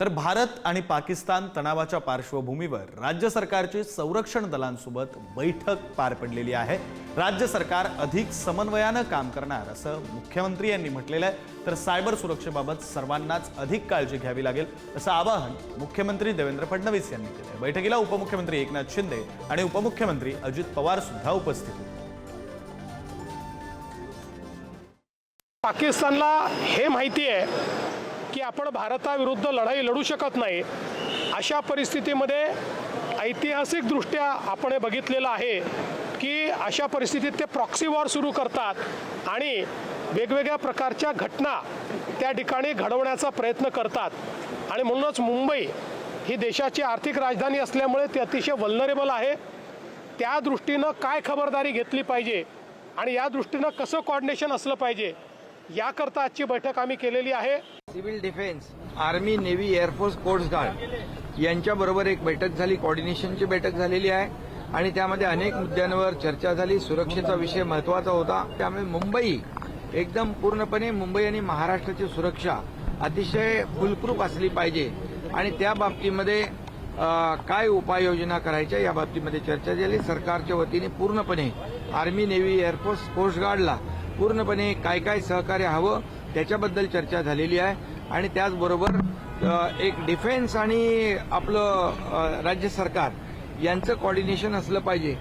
तर भारत आणि पाकिस्तान तणावाच्या पार्श्वभूमीवर राज्य सरकारची संरक्षण दलांसोबत बैठक पार पडलेली आहे. राज्य सरकार अधिक समन्वयानं काम करणार असं मुख्यमंत्री यांनी म्हटलेलं आहे. तर सायबर सुरक्षेबाबत सर्वांनाच अधिक काळजी घ्यावी लागेल असं आवाहन मुख्यमंत्री देवेंद्र फडणवीस यांनी केलं बैठकीला उपमुख्यमंत्री एकनाथ शिंदे आणि उपमुख्यमंत्री अजित पवार सुद्धा उपस्थित होते. पाकिस्तानला हे माहिती आहे की आपण भारताविरुद्ध लढाई लढू शकत नाही अशा परिस्थितीमध्ये ऐतिहासिकदृष्ट्या आपण हे बघितलेलं आहे की अशा परिस्थितीत ते प्रॉक्सी वॉर सुरू करतात आणि वेगवेगळ्या प्रकारच्या घटना त्या ठिकाणी घडवण्याचा प्रयत्न करतात. आणि म्हणूनच मुंबई ही देशाची आर्थिक राजधानी असल्यामुळे ती अतिशय वल्नरेबल आहे. त्या दृष्टीनं काय खबरदारी घेतली पाहिजे आणि या दृष्टीनं कसं कॉर्डिनेशन असलं पाहिजे याकरता आजची बैठक आम्ही केलेली आहे. Civil defence army navy air force coast guard यांच्याबरोबर एक बैठक झाली. कॉर्डिनेशनची बैठक झालेली आहे. आणि त्यामध्ये अनेक मुद्द्यांवर चर्चा झाली. सुरक्षेचा विषय महत्त्वाचा होता. त्यामुळे मुंबई एकदम पूर्णपणे मुंबई आणि महाराष्ट्राची सुरक्षा अतिशय फुलप्रूफ असली पाहिजे. आणि त्या बाबतीमध्ये काय उपाययोजना करायच्या या बाबतीमध्ये चर्चा झाली. सरकारच्या वतीने पूर्णपणे army navy air force coast गार्डला पूर्णपणे काय काय सहकार्य हवं त्याच्याबद्दल चर्चा झालेली आहे. आणि त्याचबरोबर एक डिफेन्स आणि आपलं राज्य सरकार यांचं कॉर्डिनेशन असलं पाहिजे.